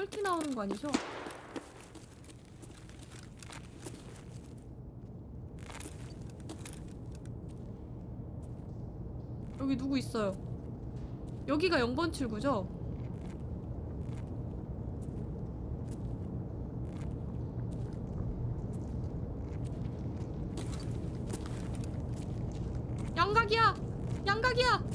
컬티 나오는 거 아니죠? 여기 누구 있어요? 여기가 0번 출구죠? 양각이야! 양각이야!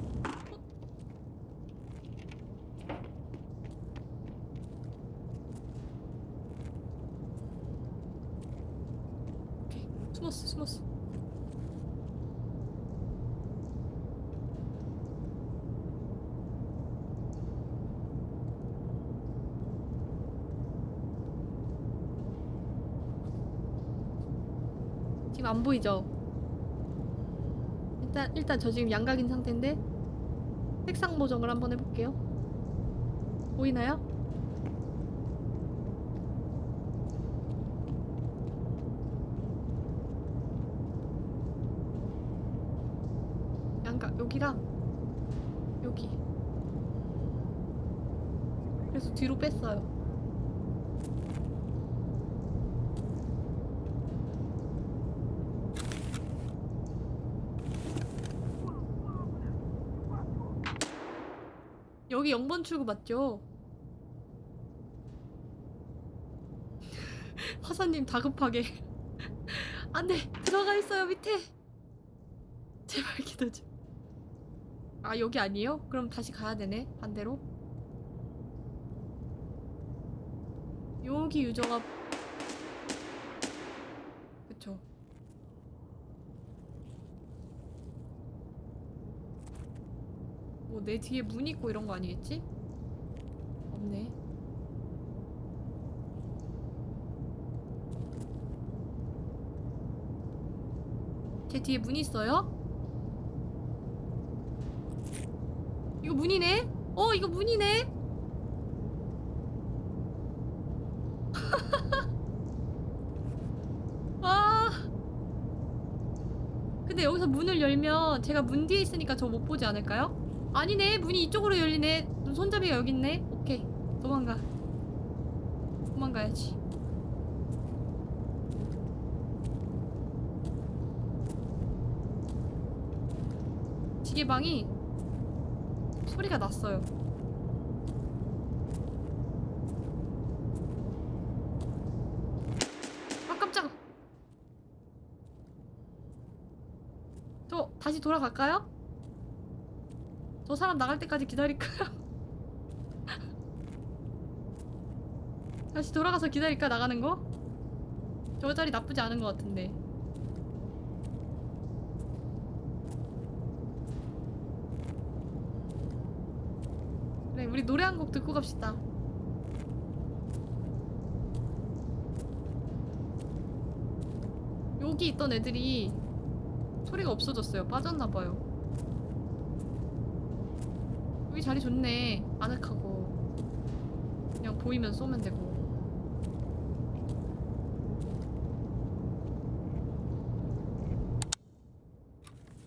오케이 숨었어 숨었어 지금 안 보이죠? 일단 일단 저 지금 양각인 상태인데 색상 보정을 한번 해볼게요 보이나요? 양각 여기랑 여기 그래서 뒤로 뺐어요 여기 0번 출구 맞죠? 화사님 다급하게 안돼 들어가 있어요 밑에 제발 좀. 아 여기 아니에요? 그럼 다시 가야 되네 반대로. 여기 유저가 그쵸. 뭐 내 뒤에 문 있고 이런 거 아니겠지? 없네. 제 뒤에 문 있어요? 이거 문이네? 어, 이거 문이네? 아. 근데 여기서 문을 열면 제가 문 뒤에 있으니까 저 못 보지 않을까요? 아니네. 문이 이쪽으로 열리네. 손잡이가 여기 있네. 오케이. 도망가. 도망가야지. 지게방이 소리가 났어요. 아 깜짝아. 저 다시 돌아갈까요? 저 사람 나갈 때까지 기다릴까요? 다시 돌아가서 기다릴까 나가는 거? 저 자리 나쁘지 않은 것 같은데. 그래 노래 한 곡 듣고 갑시다. 여기 있던 애들이 소리가 없어졌어요. 빠졌나봐요. 여기 자리 좋네. 아늑하고. 그냥 보이면 쏘면 되고.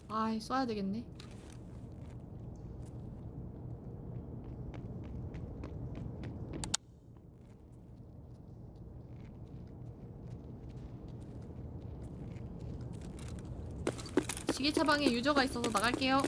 아이 쏴야 되겠네 지게차 방에 유저가 있어서 나갈게요.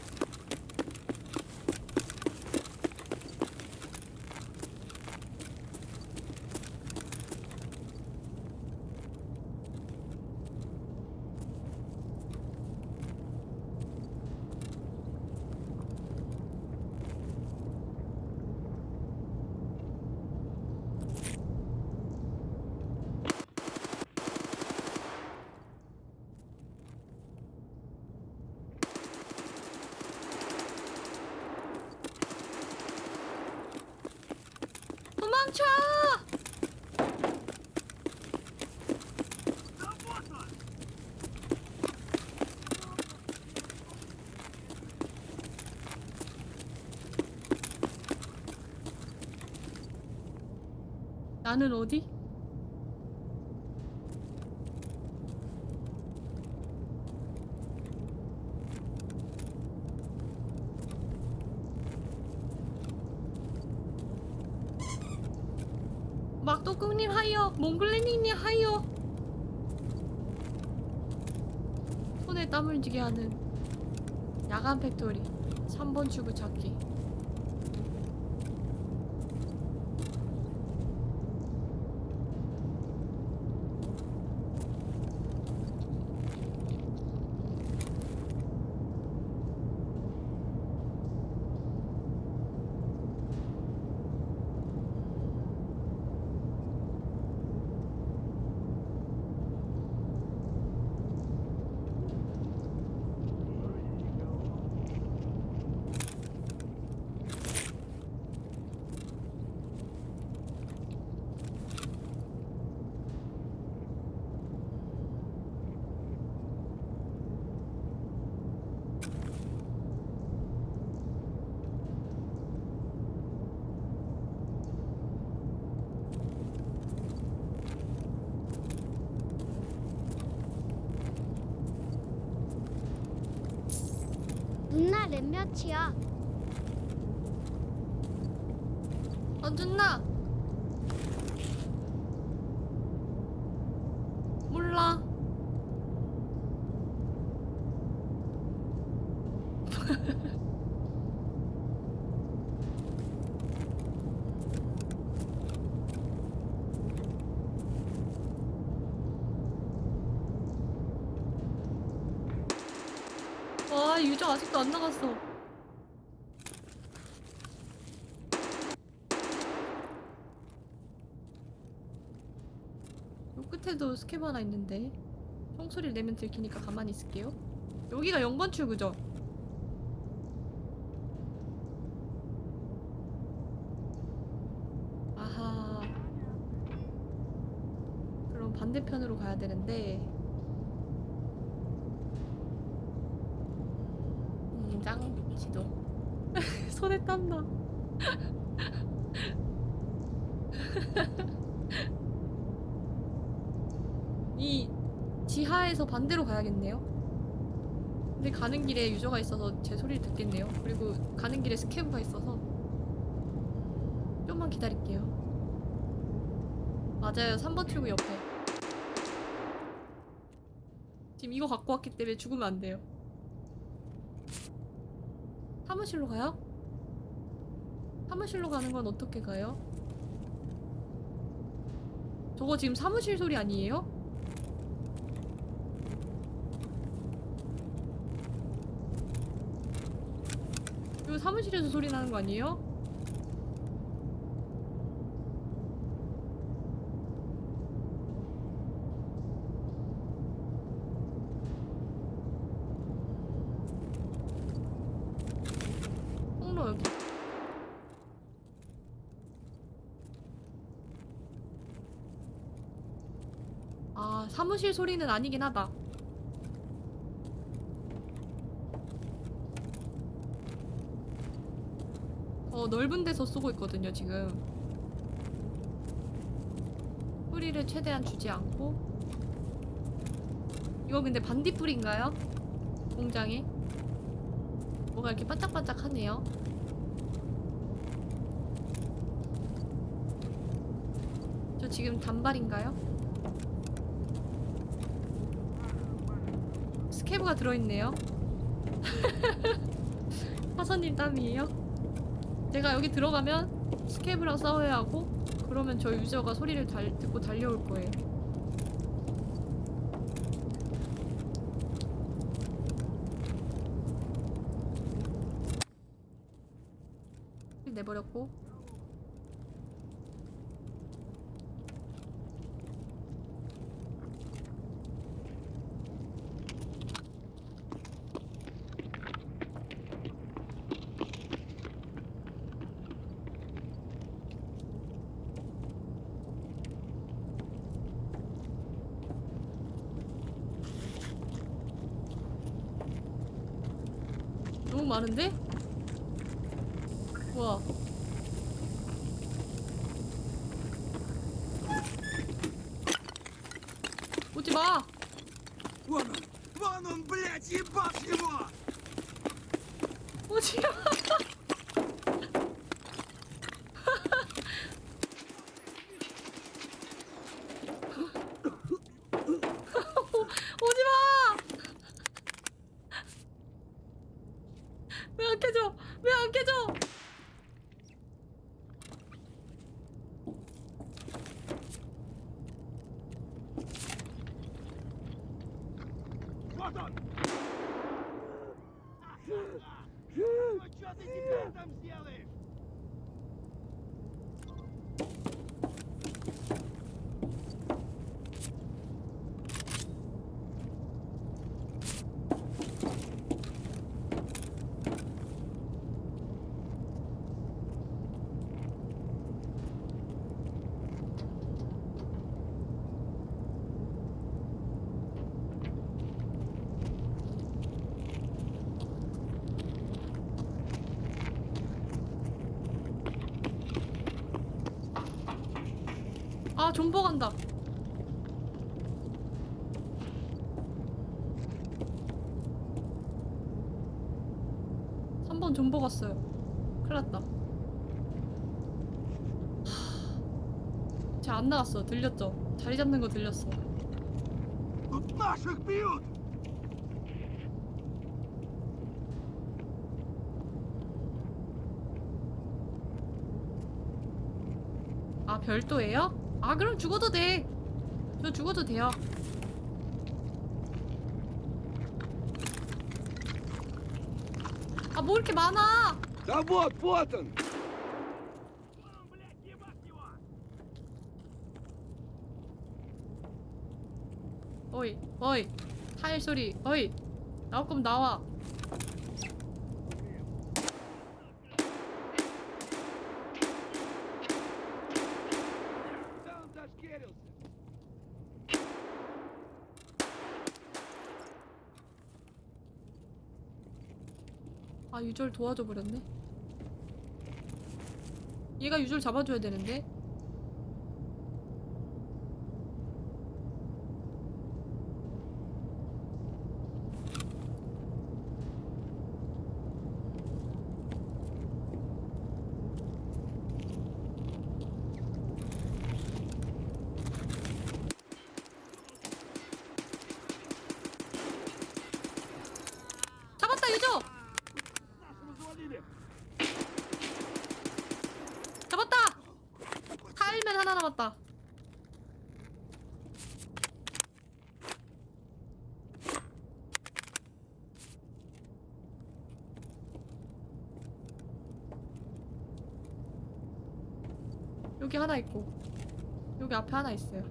도망쳐! 나는 어디? 또꿍님 하이어 몽글레닝님 하이어 손에 땀을 쥐게 하는 야간 팩토리 3번 출구 찾기 누나 랩 몇이야? 어 누나 몰라 와 유저 아직도 안 나갔어. 요 끝에도 스캐브 하나 있는데 총소리를 내면 들키니까 가만히 있을게요. 여기가 0번 출구죠? 아하. 그럼 반대편으로 가야 되는데 음, 짱 지도 손에 땀나 이 지하에서 반대로 가야겠네요. 근데 가는 길에 유저가 있어서 제 소리를 듣겠네요. 그리고 가는 길에 스캐브가 있어서 좀만 기다릴게요. 맞아요. 3번 출구 옆에. 지금 이거 갖고 왔기 때문에 죽으면 안 돼요. 사무실로 가요? 사무실로 가는 건 어떻게 가요? 저거 지금 사무실 소리 아니에요? 이거 사무실에서 소리 나는 거 아니에요? 통로 여기. 아, 사무실 소리는 아니긴 하다. 어, 넓은 데서 쏘고 있거든요, 지금. 뿌리를 최대한 주지 않고. 이거 근데 반딧불인가요? 공장에? 뭐가 이렇게 반짝반짝하네요. 저 지금 단발인가요? 스케브가 들어있네요. 화선님 땀이에요? 제가 여기 들어가면 스케브랑 싸워야 하고 그러면 저 유저가 소리를 달, 듣고 달려올 거예요. 내버렸고 많은데? 와 왜 안 깨져? 왜 안 깨져? 아 존버 간다. (3번) 존버 갔어요 큰일 났다 쟤안 나갔어 들렸죠 자리 잡는 거 들렸어 Тут наших бьют! 아 별도예요? 아 그럼 죽어도 돼. 저 죽어도 돼요. 아 뭐 이렇게 많아? Да вот, вот он! 어이 어이 타일 소리 어이 나올 거면 나와. 아 유절 도와줘 버렸네. 얘가 유절 잡아줘야 되는데. 여기 하나 있고 여기 앞에 하나 있어요.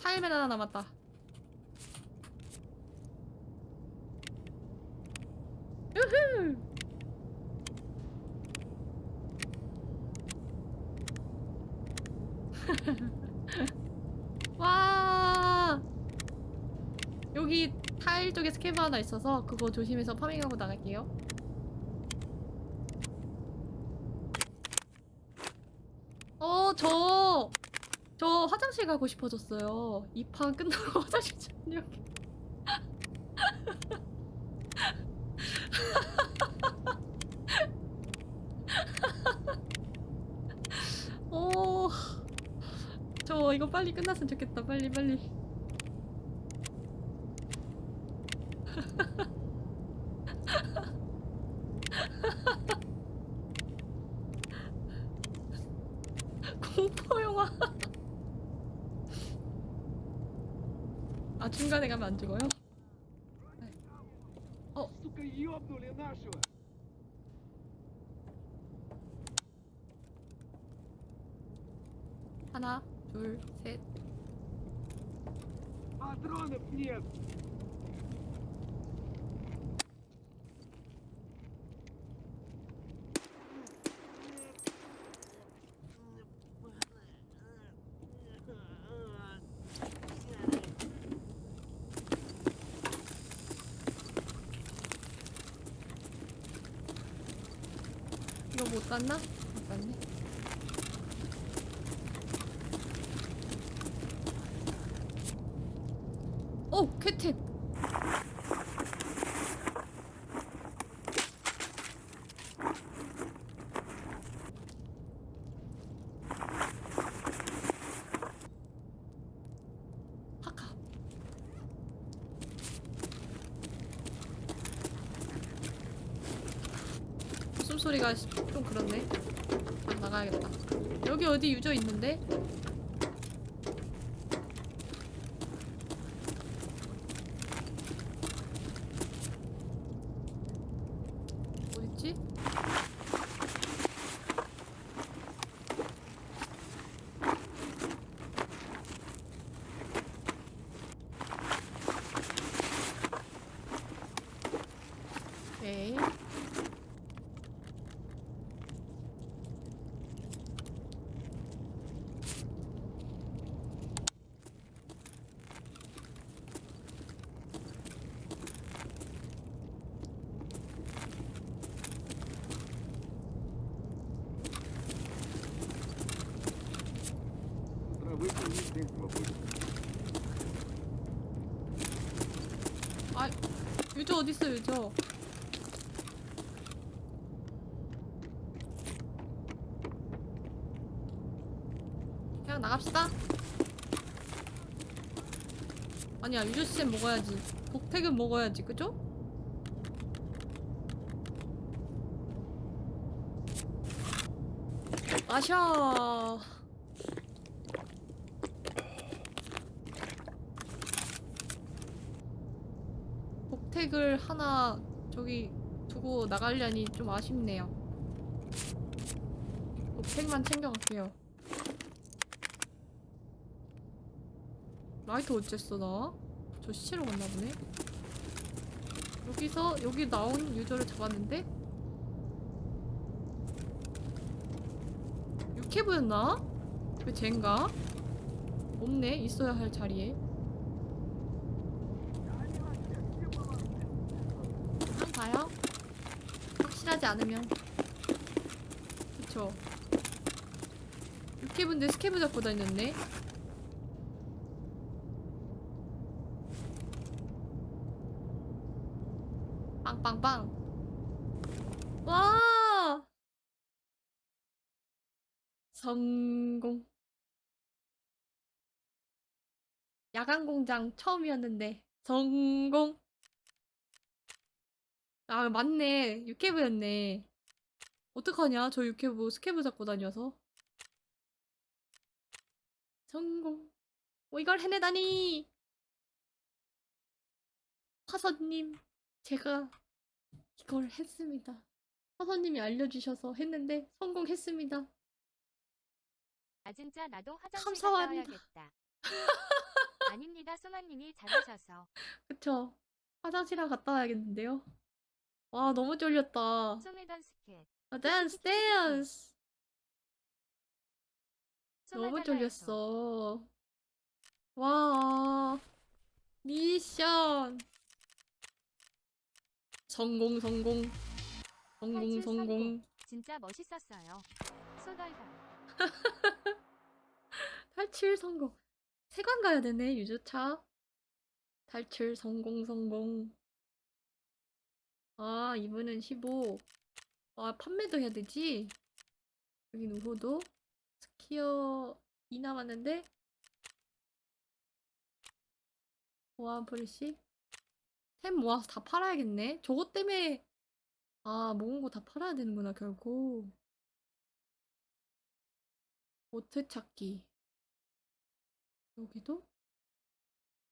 타일맨 하나 남았다. 유후! 와! 여기 스캐브 하나 있어서 그거 조심해서 파밍하고 나갈게요. 어, 저, 저 화장실 가고 싶어졌어요. 이 판 끝나고 화장실 좀 여기. 어, 저 이거 빨리 끝났으면 좋겠다. 빨리 빨리. 하나, 둘, 셋. Патронов нет! 이거 못 갔나? 오, 쾌택. 하카. 웃음소리가 시- 좀 그렇네. 좀 나가야겠다. 여기 어디 유저 있는데? 어 아, 유저 어딨어, 유저? 그냥 나갑시다. 아니야, 유저 시즌 먹어야지. 복택은 먹어야지, 그죠? 마셔. 복택을 하나 저기 두고 나가려니 좀 아쉽네요. 복택만 챙겨갈게요. 라이트 어쨌어 나? 저 시체로 갔나 보네. 여기서 여기 나온 유저를 잡았는데 육해부였나? 그 젠가? 없네 있어야 할 자리에. 한번 봐요. 확실하지 않으면. 그쵸. 육해분데 스케브 잡고 다녔네. 빵빵빵. 와! 성공. 야간 공장 처음이었는데 성공. 아, 맞네. 육회부였네. 어떡하냐? 저 육회부 스케브 잡고 다녀서. 성공. 오, 이걸 해내다니! 화선님, 제가 이걸 했습니다. 화선님이 알려주셔서 했는데 성공했습니다. 아 진짜 나도 화장실 감사합니다. 갔다 와야겠다. 아닙니다, 소마님이 잘하셔서. 그쵸? 화장실에 갔다 와야겠는데요? 와, 너무 쫄렸다. 스켓. 아, 댄스, 댄스! 너무. 쫄렸어. 와. 미션. 성공, 성공. 성공, 탈출 성공. 성공. 진짜 멋있었어요. 소덜덜. 탈출 성공. 세관 가야 되네, 유주차. 탈출 성공, 성공. 아, 이분은 15. 아, 판매도 해야 되지? 여긴 우호도. 스키어 2 남았는데? 모아 브리시? 템 모아서 다 팔아야겠네. 저것 때문에, 아, 모은 거 다 팔아야 되는구나, 결국. 보트 찾기. 여기도?